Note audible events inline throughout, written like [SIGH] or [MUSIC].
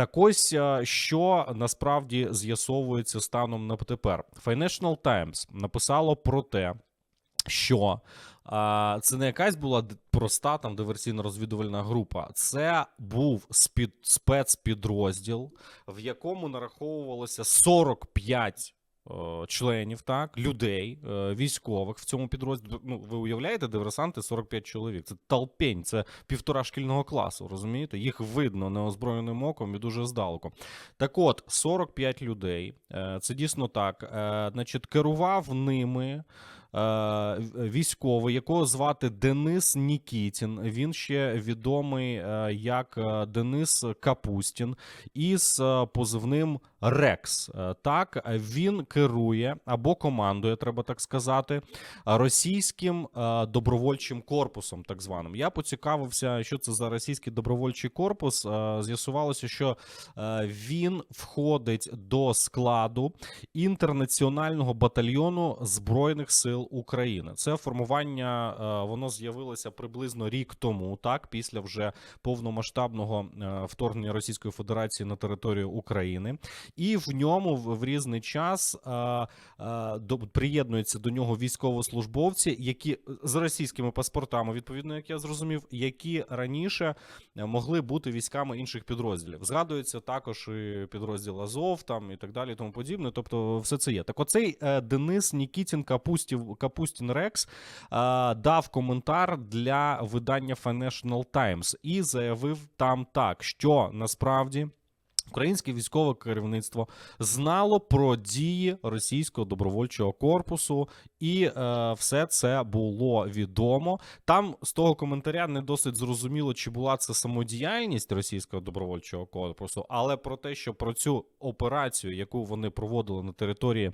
Так ось е, що насправді з'ясовується станом на тепер. Financial Times написало про те, що а, це не якась була проста там диверсійно-розвідувальна група. Це був спецпідрозділ, в якому нараховувалося 45 е, членів, так, людей, е, військових в цьому підрозділі. Ну, ви уявляєте, диверсанти 45 чоловік. Це толпень, це півтора шкільного класу, розумієте? Їх видно неозброєним оком і дуже здалеку. Так от, 45 людей. е, Це дійсно так. е, Значить, керував ними. Е, Військовий, якого звати Денис Нікітін. Він ще відомий е, як е, Денис Капустін із позивним Рекс. Так, він керує або командує, треба так сказати, російським добровольчим корпусом, так званим. Я поцікавився, що це за російський добровольчий корпус. З'ясувалося, що він входить до складу інтернаціонального батальйону збройних сил України. Це формування е, воно з'явилося приблизно рік тому, так після вже повномасштабного е, вторгнення Російської Федерації на територію України, і в ньому в, різний час е, приєднуються до нього військовослужбовці, які з російськими паспортами, відповідно, як я зрозумів, які раніше могли бути військами інших підрозділів. Згадується також і підрозділ Азов там і так далі, і тому подібне. Тобто, все це є. Так, оцей Денис Нікітін Капустів Капустін Рекс дав коментар для видання Financial Times і заявив там так, що насправді. Українське військове керівництво знало про дії російського добровольчого корпусу, і е, все це було відомо. Там з того коментаря не досить зрозуміло, чи була це самодіяльність російського добровольчого корпусу, але про те, що про цю операцію, яку вони проводили на території е,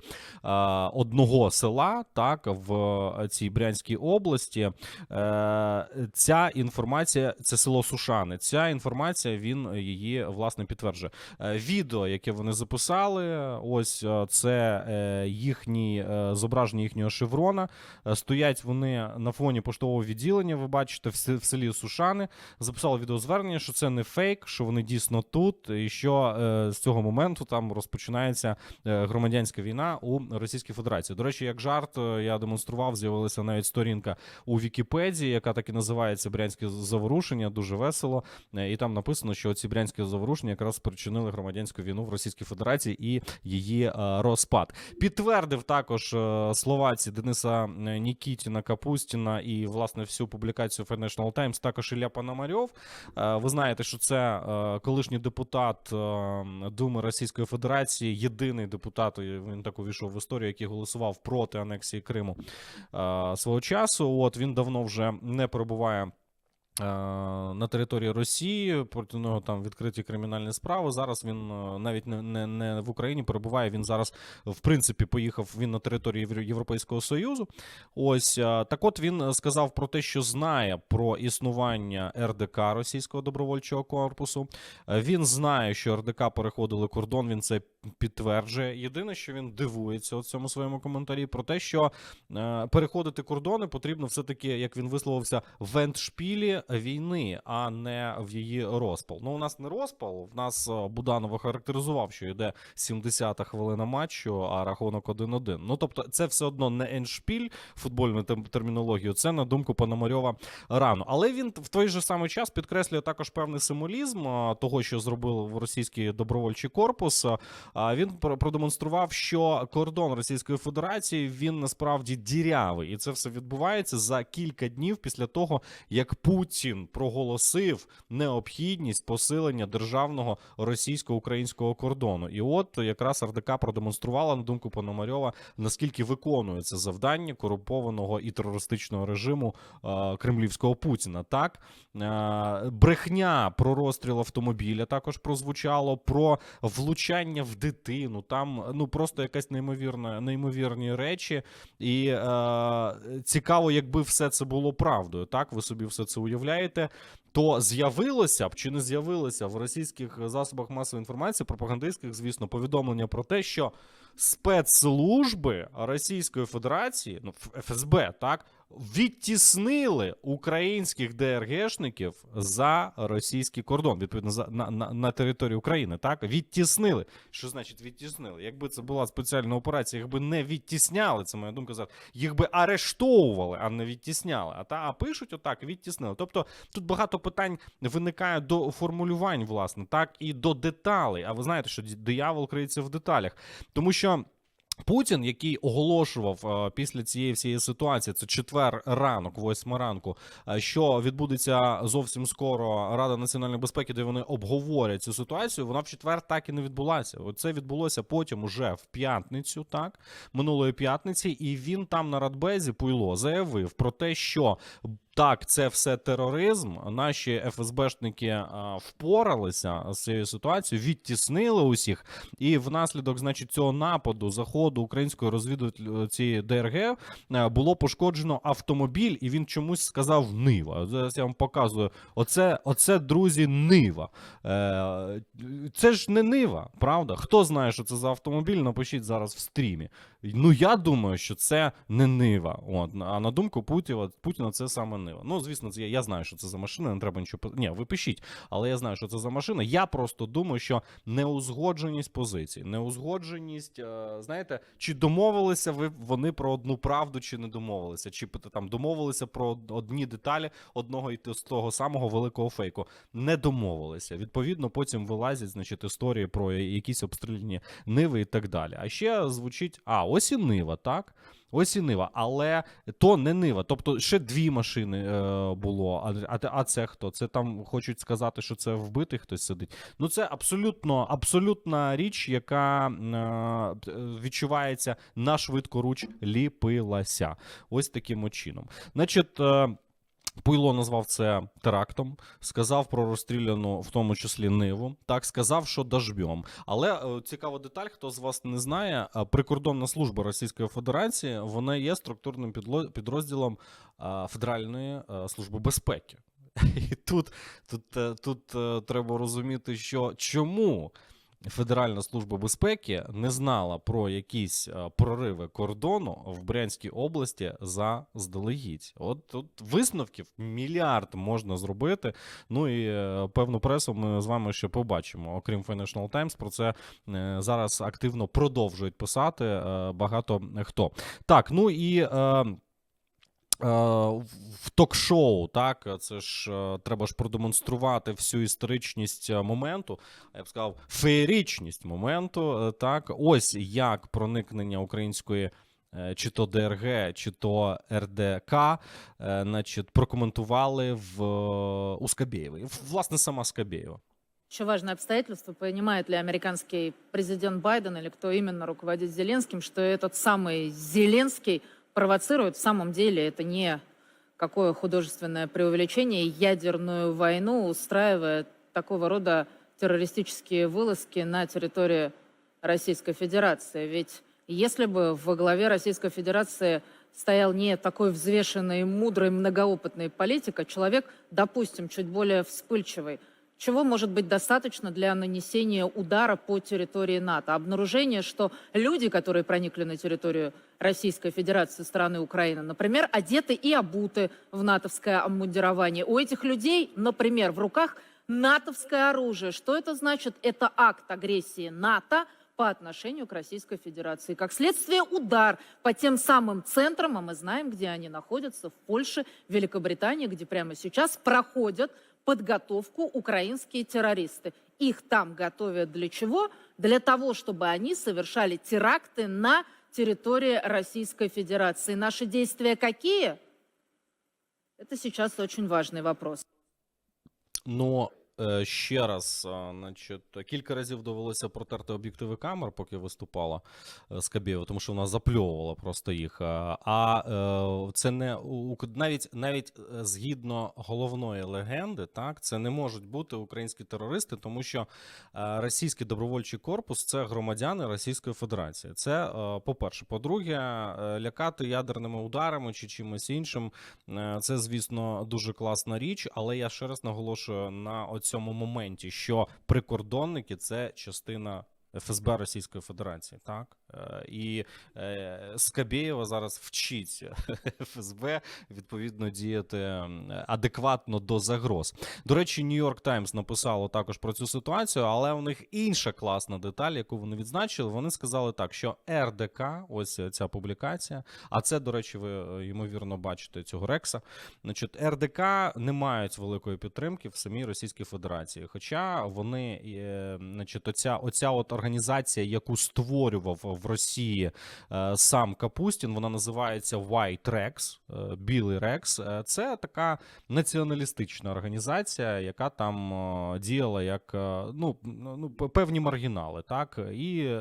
одного села, так в цій Брянській області, е, ця інформація, це село Сушани. Ця інформація він її власне підтверджує. Е, Відео, яке вони записали, ось е, це е, їхні зображення їхнього шеврона. Стоять вони на фоні поштового відділення. Ви бачите, в селі Сушани. Записали відеозвернення, що це не фейк, що вони дійсно тут, і що з цього моменту там розпочинається громадянська війна у Російській Федерації. До речі, як жарт, я демонстрував, з'явилася навіть сторінка у Вікіпедії, яка так і називається Брянське заворушення. Дуже весело. І там написано, що ці брянські заворушення якраз спричинили громадянську війну в Російській Федерації і її е, розпад. Підтвердив також е, слова ці Дениса е, Нікітіна Капустіна і власне всю публікацію Financial Times також Ілля Пономарьов. Ви знаєте, що це колишній депутат Думи Російської Федерації, єдиний депутат, він так увійшов в історію, який голосував проти анексії Криму свого часу. От він давно вже не перебуває. Е, На території Росії проти нього там відкриті кримінальні справи. Зараз він е, навіть не, не, не в Україні перебуває. Він зараз, в принципі, поїхав він на територію Європейського Союзу. Ось е, так, от він сказав про те, що знає про існування РДК Російського добровольчого корпусу. Він знає, що РДК переходили кордон. Він це підтверджує. Єдине, що він дивується у цьому своєму коментарі, про те, що переходити кордони потрібно все-таки, як він висловився, в ендшпілі війни, а не в її розпал. Ну, у нас не розпал. В нас е, Буданов охарактеризував, що йде 70-та хвилина матчу, а рахунок 1-1. Ну тобто, це все одно не ендшпіль футбольною тем- термінологією. Це на думку Пономарьова рано. Але він в той же самий час підкреслює також певний символізм того, що зробив в російський добровольчий корпус. А він про- продемонстрував, що кордон Російської Федерації він насправді дірявий, і це все відбувається за кілька днів після того, як Путін проголосив необхідність посилення державного російсько-українського кордону. І от якраз РДК продемонструвала на думку Пономарьова, наскільки виконується завдання корумпованого і терористичного режиму е, кремлівського Путіна. Так е, брехня про розстріл автомобіля також прозвучало, про влучання в дитину. Там ну просто якась неймовірна, неймовірні речі. І е, цікаво, якби все це було правдою. Так, ви собі все це уявляєте. То з'явилося б чи не з'явилося в російських засобах масової інформації, пропагандистських, звісно, повідомлення про те, що спецслужби Російської Федерації, ну ФСБ, так відтіснили українських ДРГшників за російський кордон, відповідно за на, на, на територію України. Так відтіснили. Що значить відтіснили? Якби це була спеціальна операція, їх би не відтісняли. Це моя думка зараз. Їх би арештовували, а не відтісняли. А та а пишуть отак, відтіснили. Тобто тут багато питань виникає до формулювань, власне, так і до деталей. А ви знаєте, що диявол криється в деталях, тому що. Путін, який оголошував е, після цієї всієї ситуації, це четвер ранок, восьма ранку, е, що відбудеться зовсім скоро Рада національної безпеки, де вони обговорять цю ситуацію. Вона в четвер так і не відбулася. Це відбулося потім уже в п'ятницю, так минулої п'ятниці, і він там на Радбезі Пуйло заявив про те, що. Так, це все тероризм. Наші ФСБшники впоралися з цією ситуацією, відтіснили усіх, і внаслідок, значить, цього нападу заходу української розвідувальної цієї ДРГ е, було пошкоджено автомобіль, і він чомусь сказав Нива. Зараз я вам показую. Оце, оце друзі, Нива. Е, це ж не Нива, правда? Хто знає, що це за автомобіль? Напишіть зараз в стрімі. Ну я думаю, що це не Нива. От а на думку Путіна, Путіна це саме Нива. Ну звісно, це я, я знаю, що це за машина. Не треба нічого Ні, ви пишіть, але я знаю, що це за машина. Я просто думаю, що неузгодженість позицій, неузгодженість, е, знаєте, чи домовилися ви вони про одну правду, чи не домовилися, чи там домовилися про одні деталі одного і з того самого великого фейку. Не домовилися. Відповідно, потім вилазять, значить, історії про якісь обстріляні ниви і так далі. А ще звучить: а ось і нива, так? Ось і нива, але то не нива. Тобто ще дві машини е, було. А, а, а це хто? Це там хочуть сказати, що це вбитий хтось сидить. Ну це абсолютно абсолютна річ, яка е, відчувається на швидкоруч ліпилася. Ось таким чином. Значить. Е, Пуйло назвав це терактом, сказав про розстріляну, в тому числі Ниву. Так сказав, що дожбьом. Але е, цікава деталь, хто з вас не знає, е, прикордонна служба Російської Федерації вона є структурним підрозділом е, Федеральної служби безпеки. [LAUGHS] І тут, тут, тут треба розуміти, що чому Федеральна служба безпеки не знала про якісь е, прориви кордону в Брянській області заздалегідь. От тут висновків мільярд можна зробити. Ну і е, певну пресу ми з вами ще побачимо. Окрім Financial Times, про це е, зараз активно продовжують писати багато хто. Так, ну і. Е, в ток-шоу, так це ж е, треба ж продемонструвати всю історичність е, моменту. Я б сказав, феєричність моменту. Так, ось як проникнення української. Чи то ДРГ, чи то РДК, значить, прокоментували в у Скабєєвої. Власне, сама Скабєєва. Еще важное обстоятельство, понимает ли американский президент Байден или кто именно руководит Зеленским, что этот самый Зеленский провоцирует, в самом деле это не какое художественное преувеличение, ядерную войну устраивает такого рода террористические вылазки на территории Российской Федерации. Ведь если бы во главе Российской Федерации стоял не такой взвешенный, мудрый, многоопытный политик, а человек, допустим, чуть более вспыльчивый, чего может быть достаточно для нанесения удара по территории НАТО? Обнаружение, что люди, которые проникли на территорию Российской Федерации со стороны Украины, например, одеты и обуты в натовское обмундирование. У этих людей, например, в руках натовское оружие. Что это значит? Это акт агрессии НАТО по отношению к Российской Федерации. Как следствие, удар по тем самым центрам, а мы знаем, где они находятся, в Польше, Великобритании, где прямо сейчас проходят подготовку украинские террористы. Их там готовят для чего? Для того, чтобы они совершали теракты на территории Российской Федерации. Наши действия какие? Это сейчас очень важный вопрос. Но е, ще раз, е, значить, кілька разів довелося протерти об'єктиви камер, поки виступала е, Скабєєва, тому що вона запльовувала просто їх. Е, А е, це не навіть навіть е, згідно головної легенди, так це не можуть бути українські терористи, тому що е, російський добровольчий корпус це громадяни Російської Федерації. Це е, по-перше. По-друге, е, лякати ядерними ударами чи чимось іншим. е, Це, звісно, дуже класна річ, але я ще раз наголошую на цьому моменті, що прикордонники це частина. ФСБ Російської Федерації, так і е, Скабєєва зараз вчить [LAUGHS] ФСБ відповідно діяти адекватно до загроз. До речі, Нью-Йорк Таймс написало також про цю ситуацію, але у них інша класна деталь, яку вони відзначили. Вони сказали так, що РДК, ось ця публікація, а це, до речі, ви е, ймовірно бачите цього Рекса. Значить, РДК не мають великої підтримки в самій Російській Федерації. Хоча вони, е, значить, оця, оця от організація, яку створював в Росії е, сам Капустін, вона називається White Rex, е, Білий Рекс. Е, Це така націоналістична організація, яка там діяла як ну, ну, певні маргінали, так і,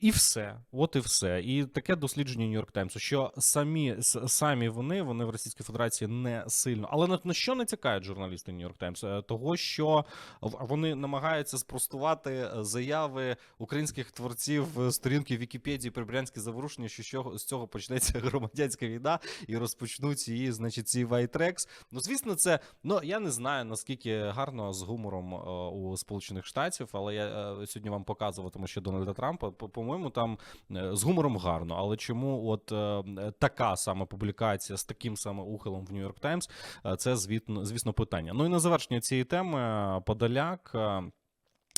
і все. От і все. І таке дослідження Нью-Йорк Таймсу, що самі самі вони, вони в Російській Федерації не сильно. Але на, на що натякають журналісти Нью-Йорк Таймс? Того, що вони намагаються спростувати заяви українських творців е, сторінки Вікіпедії про брянське заворушення, що з цього- почнеться [LAUGHS] громадянська війна і розпочнуть її, значить, ці вайтрекс. Ну, звісно, це ну я не знаю наскільки гарно з гумором е, у Сполучених Штатів, але я е, сьогодні вам показуватиму ще Дональда Трампа. По- По-моєму, там е, з гумором гарно. Але чому от така сама публікація з таким саме ухилом в Нью-Йорк Таймс? Це звітно, звісно, питання. Ну і на завершення цієї теми Подоляк.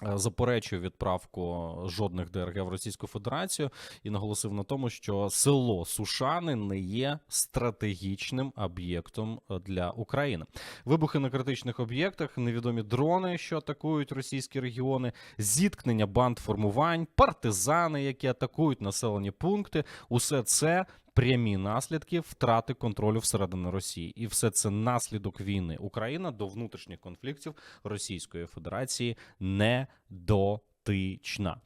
Е, Заперечив відправку жодних ДРГ в Російську Федерацію і наголосив на тому, що село Сушани не є стратегічним об'єктом е, для України. Вибухи на критичних об'єктах, невідомі дрони, що атакують російські регіони, зіткнення банд формувань, партизани, які атакують населені пункти. Усе це прямі наслідки втрати контролю всередині Росії, і все це наслідок війни. Україна до внутрішніх конфліктів Російської Федерації не дотична.